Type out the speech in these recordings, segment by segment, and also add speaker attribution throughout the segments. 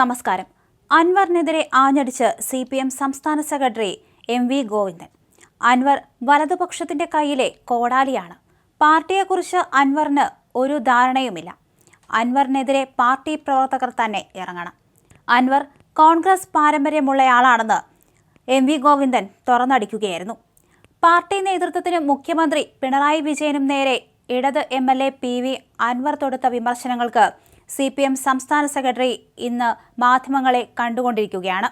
Speaker 1: നമസ്കാരം. അൻവറിനെതിരെ ആഞ്ഞടിച്ച് സി പി എം സംസ്ഥാന secretary M V Govindan. Anvar വലതുപക്ഷത്തിന്റെ കയ്യിലെ കോടാലിയാണ്. പാർട്ടിയെക്കുറിച്ച് അൻവറിന് ഒരു ധാരണയുമില്ല. അൻവറിനെതിരെ പാർട്ടി പ്രവർത്തകർ തന്നെ ഇറങ്ങണം. അൻവർ കോൺഗ്രസ് പാരമ്പര്യമുള്ളയാളാണെന്ന് എം വി ഗോവിന്ദൻ തുറന്നടിക്കുകയായിരുന്നു. പാർട്ടി നേതൃത്വത്തിന് മുഖ്യമന്ത്രി പിണറായി വിജയനും നേരെ ഇടത് M L A P V Anvar തൊടുത്ത വിമർശനങ്ങൾക്ക് സി പി എം സംസ്ഥാന സെക്രട്ടറി ഇന്ന് മാധ്യമങ്ങളെ കണ്ടുകൊണ്ടിരിക്കുകയാണ്.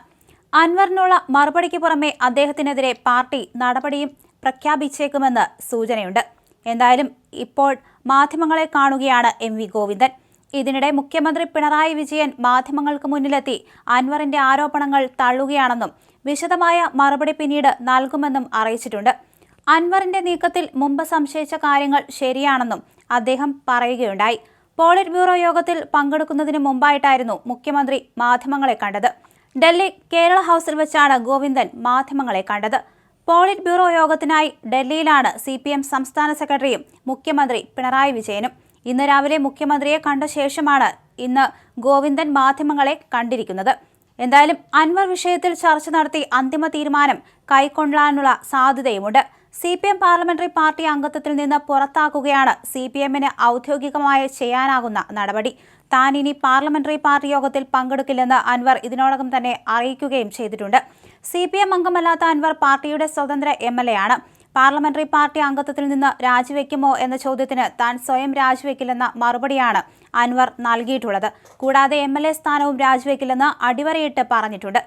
Speaker 1: അൻവറിനുള്ള മറുപടിക്ക് പുറമെ അദ്ദേഹത്തിനെതിരെ പാർട്ടി നടപടിയും പ്രഖ്യാപിച്ചേക്കുമെന്ന് സൂചനയുണ്ട്. എന്തായാലും ഇപ്പോൾ മാധ്യമങ്ങളെ കാണുകയാണ് എം വി ഗോവിന്ദൻ. ഇതിനിടെ മുഖ്യമന്ത്രി പിണറായി വിജയൻ മാധ്യമങ്ങൾക്ക് മുന്നിലെത്തി അൻവറിന്റെ ആരോപണങ്ങൾ തള്ളുകയാണെന്നും വിശദമായ മറുപടി പിന്നീട് നൽകുമെന്നും അറിയിച്ചിട്ടുണ്ട്. അൻവറിന്റെ നീക്കത്തിൽ മുമ്പ് സംശയിച്ച കാര്യങ്ങൾ ശരിയാണെന്നും അദ്ദേഹം പറയുകയുണ്ടായി. പോളിറ്റ് ബ്യൂറോ യോഗത്തിൽ പങ്കെടുക്കുന്നതിന് മുമ്പായിട്ടായിരുന്നു മുഖ്യമന്ത്രി മാധ്യമങ്ങളെ കണ്ടത്. ഡൽഹി കേരള ഹൗസിൽ വെച്ചാണ് ഗോവിന്ദൻ മാധ്യമങ്ങളെ കണ്ടത്. പോളിറ്റ് ബ്യൂറോ യോഗത്തിനായി ഡൽഹിയിലാണ് സി പി എം സംസ്ഥാന സെക്രട്ടറിയും മുഖ്യമന്ത്രി പിണറായി വിജയനും. ഇന്ന് രാവിലെ മുഖ്യമന്ത്രിയെ കണ്ട ശേഷമാണ് ഇന്ന് ഗോവിന്ദൻ മാധ്യമങ്ങളെ കണ്ടിരിക്കുന്നത്. എന്തായാലും അൻവർ വിഷയത്തിൽ ചർച്ച നടത്തി അന്തിമ തീരുമാനം കൈക്കൊള്ളാനുള്ള സാധ്യതയുമുണ്ട്. C P M parliamentary party അംഗത്വത്തിൽ നിന്ന് പുറത്താക്കുകയാണ് സി പി എമ്മിന് ഔദ്യോഗികമായി ചെയ്യാനാകുന്ന നടപടി. താൻ ഇനി പാർലമെന്ററി പാർട്ടി യോഗത്തിൽ പങ്കെടുക്കില്ലെന്ന് അൻവർ ഇതിനോടകം തന്നെ അറിയിക്കുകയും ചെയ്തിട്ടുണ്ട്. സി പി എം അംഗമല്ലാത്ത അൻവർ പാർട്ടിയുടെ സ്വതന്ത്ര എം എൽ എ ആണ് പാർലമെന്ററി പാർട്ടി അംഗത്വത്തിൽ നിന്ന് രാജിവെക്കുമോ എന്ന ചോദ്യത്തിന് താൻ സ്വയം രാജിവെക്കില്ലെന്ന മറുപടിയാണ് അൻവർ നൽകിയിട്ടുള്ളത്. കൂടാതെ എം സ്ഥാനവും രാജിവെക്കില്ലെന്ന് അടിവരയിട്ട് പറഞ്ഞിട്ടുണ്ട്.